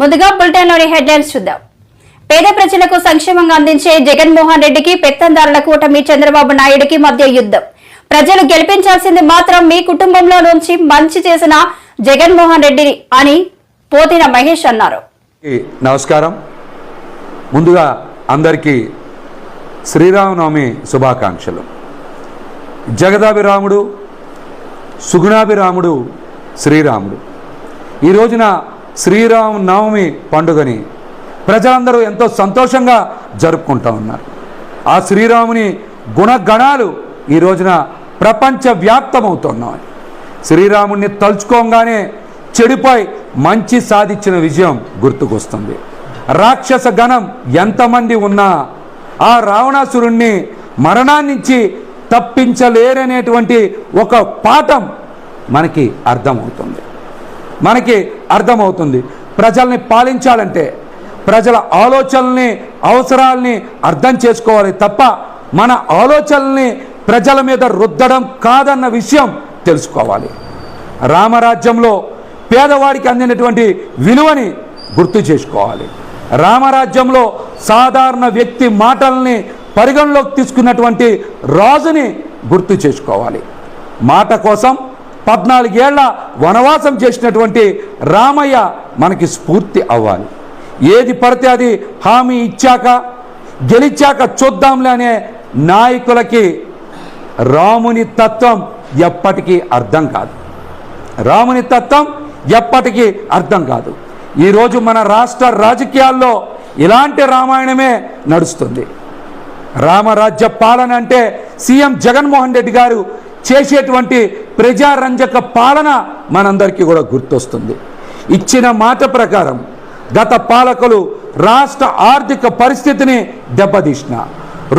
ముందుగా బులెటిన్లోని హెడ్లైన్స్ చూద్దాం. పేద ప్రజలకు సంక్షేమంగా అందించే జగన్మోహన్ రెడ్డికి పెత్తందారుల కూటమి చంద్రబాబు నాయుడికి మధ్య యుద్ధం. ప్రజలు గెలిపించాల్సింది మాత్రం మీ కుటుంబంలో నుంచి మంచి చేసిన జగన్మోహన్ రెడ్డి అని పోతిన మహేష్ అన్నారు. ఈ నమస్కారం. ముందుగా అందరికీ శ్రీరామనవమి శుభాకాంక్షలు. జగదాభిరాముడు సుగుణాభిరాముడు శ్రీరాముడు. ఈ రోజున శ్రీరామనవమి పండుగని ప్రజలందరూ ఎంతో సంతోషంగా జరుపుకుంటూ ఉన్నారు. ఆ శ్రీరాముని గుణగణాలు ఈ రోజున ప్రపంచవ్యాప్తమవుతున్నాయి. శ్రీరాముణ్ణి తలుచుకోగానే చెడుపై మంచి సాధించిన విజయం గుర్తుకొస్తుంది. రాక్షస గణం ఎంతమంది ఉన్నా ఆ రావణాసురుణ్ణి మరణాన్నించి తప్పించలేరనేటువంటి ఒక పాఠం మనకి అర్థమవుతుంది. మనకి అర్థమవుతుంది. ప్రజల్ని పాలించాలంటే ప్రజల ఆలోచనల్ని అవసరాల్ని అర్థం చేసుకోవాలి తప్ప మన ఆలోచనల్ని ప్రజల మీద రుద్దడం కాదన్న విషయం తెలుసుకోవాలి. రామరాజ్యంలో పేదవాడికి అందినటువంటి విలువని గుర్తు చేసుకోవాలి. రామరాజ్యంలో సాధారణ వ్యక్తి మాటల్ని పరిగణలోకి తీసుకున్నటువంటి రాజుని గుర్తు చేసుకోవాలి. మాట కోసం పద్నాలుగేళ్ళ వనవాసం చేసినటువంటి రామయ్య మనకి స్ఫూర్తి అవ్వాలి. ఏది పడితే అది హామీ ఇచ్చాక గెలిచాక చూద్దాంలే అనే నాయకులకి రాముని తత్వం ఎప్పటికీ అర్థం కాదు. రాముని తత్వం ఎప్పటికీ అర్థం కాదు. ఈరోజు మన రాష్ట్ర రాజకీయాల్లో ఇలాంటి రామాయణమే నడుస్తుంది. రామరాజ్య పాలన అంటే సీఎం జగన్మోహన్ రెడ్డి గారు చేసేటువంటి ప్రజారంజక పాలన మనందరికీ కూడా గుర్తొస్తుంది. ఇచ్చిన మాట ప్రకారం గత పాలకులు రాష్ట్ర ఆర్థిక పరిస్థితిని దెబ్బతీసిన.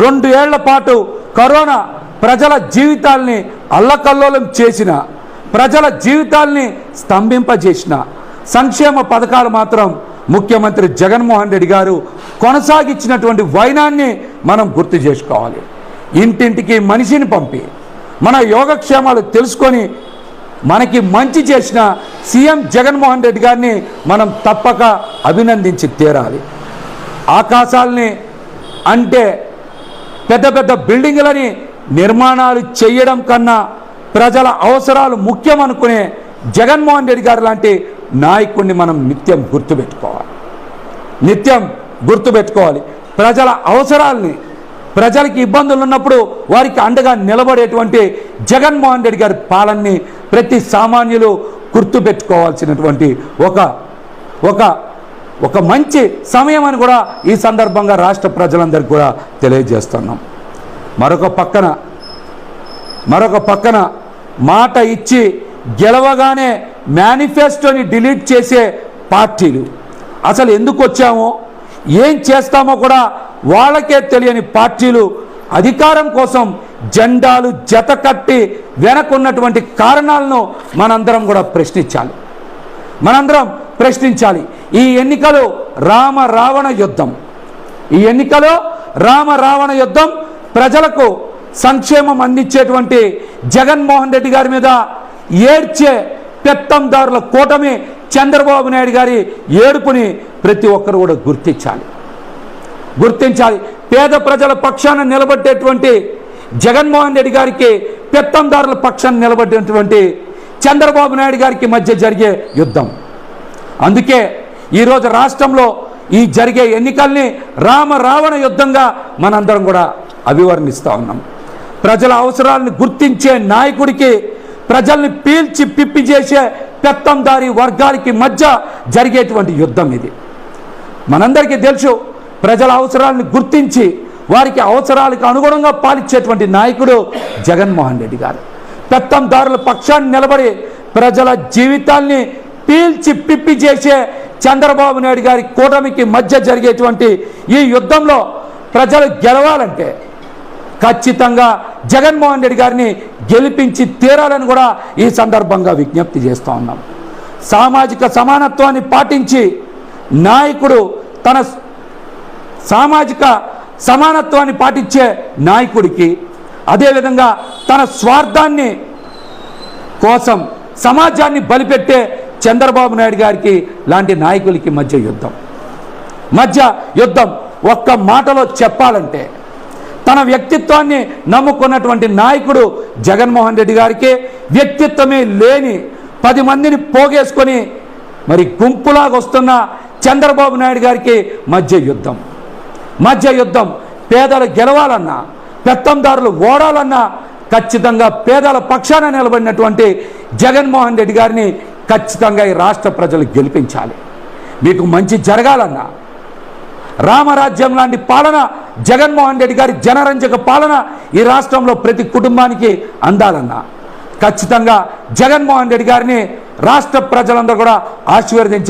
రెండు ఏళ్ళ పాటు కరోనా ప్రజల జీవితాల్ని అల్లకల్లోలం చేసిన ప్రజల జీవితాల్ని స్తంభింపజేసిన సంక్షేమ పథకాలు మాత్రం ముఖ్యమంత్రి జగన్మోహన్ రెడ్డి గారు కొనసాగించినటువంటి వైనాన్ని మనం గుర్తు చేసుకోవాలి. ఇంటింటికి మనిషిని పంపి మన యోగక్షేమాలు తెలుసుకొని మనకి మంచి చేసిన సీఎం జగన్మోహన్ రెడ్డి గారిని మనం తప్పక అభినందించి తీరాలి. ఆకాశాల్ని అంటే పెద్ద పెద్ద బిల్డింగులని నిర్మాణాలు చేయడం కన్నా ప్రజల అవసరాలు ముఖ్యం అనుకునే జగన్మోహన్ రెడ్డి గారు లాంటి నాయకుడిని మనం నిత్యం గుర్తుపెట్టుకోవాలి. నిత్యం గుర్తుపెట్టుకోవాలి. ప్రజల అవసరాల్ని ప్రజలకి ఇబ్బందులు ఉన్నప్పుడు వారికి అండగా నిలబడేటువంటి జగన్మోహన్ రెడ్డి గారి పాలనని ప్రతి సామాన్యులు గుర్తుపెట్టుకోవాల్సినటువంటి ఒక ఒక ఒక మంచి సమయం అని కూడా ఈ సందర్భంగా రాష్ట్ర ప్రజలందరికీ కూడా తెలియజేస్తున్నాం. మరొక పక్కన మరొక పక్కన మాట ఇచ్చి గెలవగానే మేనిఫెస్టోని డిలీట్ చేసే పార్టీలు. అసలు ఎందుకు వచ్చామో ఏం చేస్తామో కూడా వాళ్ళకే తెలియని పార్టీలు అధికారం కోసం జెండాలు జత కట్టి వెనకున్నటువంటి కారణాలను మనందరం కూడా ప్రశ్నించాలి. మనందరం ప్రశ్నించాలి. ఈ ఎన్నికలు రామ రావణ యుద్ధం. ఈ ఎన్నికలో రామ రావణ యుద్ధం ప్రజలకు సంక్షేమం అందించేటువంటి జగన్మోహన్ రెడ్డి గారి మీద ఏడ్చే పెత్తందారుల కూటమి చంద్రబాబు నాయుడు గారి ఏడుపుని ప్రతి ఒక్కరు కూడా గుర్తించాలి. గుర్తించాలి. పేద ప్రజల పక్షాన నిలబడేటువంటి జగన్మోహన్ రెడ్డి గారికి పెత్తందారుల పక్షాన నిలబడేటువంటి చంద్రబాబు నాయుడు గారికి మధ్య జరిగే యుద్ధం. అందుకే ఈరోజు రాష్ట్రంలో ఈ జరిగే ఎన్నికల్ని రామ రావణ యుద్ధంగా మనందరం కూడా అభివర్ణిస్తూ ఉన్నాం. ప్రజల అవసరాలను గుర్తించే నాయకుడికి ప్రజల్ని పీల్చి పిప్పి చేసే పెత్తందారి వర్గాలకి మధ్య జరిగేటువంటి యుద్ధం ఇది. మనందరికీ తెలుసు ప్రజల అవసరాలను గుర్తించి వారికి అవసరాలకు అనుగుణంగా పాలించేటువంటి నాయకుడు జగన్మోహన్ రెడ్డి గారు. పెత్తందారుల పక్షాన్ని నిలబడి ప్రజల జీవితాల్ని పీల్చి పిప్పి చేసే చంద్రబాబు నాయుడు గారి కూటమికి మధ్య జరిగేటువంటి ఈ యుద్ధంలో ప్రజలు గెలవాలంటే ఖచ్చితంగా జగన్మోహన్ రెడ్డి గారిని గెలిపించి తీరాలని కూడా ఈ సందర్భంగా విజ్ఞప్తి చేస్తూ ఉన్నాం. సామాజిక సమానత్వాన్ని పాటించి నాయకుడు తన సామాజిక సమానత్వాన్ని పాటించే నాయకుడికి అదేవిధంగా తన స్వార్థాన్ని కోసం సమాజాన్ని బలిపెట్టే చంద్రబాబు నాయుడు గారికి లాంటి నాయకులకి మధ్య యుద్ధం. మధ్య యుద్ధం ఒక్క మాటలో చెప్పాలంటే తన వ్యక్తిత్వాన్ని నమ్ముకున్నటువంటి నాయకుడు జగన్మోహన్ రెడ్డి గారికి వ్యక్తిత్వమే లేని పది మందిని పోగేసుకొని మరి గుంపులాగా వస్తున్న చంద్రబాబు నాయుడు గారికి మధ్య యుద్ధం. మధ్య యుద్ధం. పేదలు గెలవాలన్నా పెత్తందారులు ఓడాలన్నా ఖచ్చితంగా పేదల పక్షాన నిలబడినటువంటి జగన్మోహన్ రెడ్డి గారిని ఖచ్చితంగా ఈ రాష్ట్ర ప్రజలు గెలిపించాలి. మీకు మంచి జరగాలన్నా రామరాజ్యం లాంటి పాలన జగన్మోహన్ రెడ్డి గారి జనరంజక పాలన ఈ రాష్ట్రంలో ప్రతి కుటుంబానికి అందాలన్నా ఖచ్చితంగా జగన్మోహన్ రెడ్డి గారిని రాష్ట్ర ప్రజలందరూ కూడా ఆశీర్వదించాలి.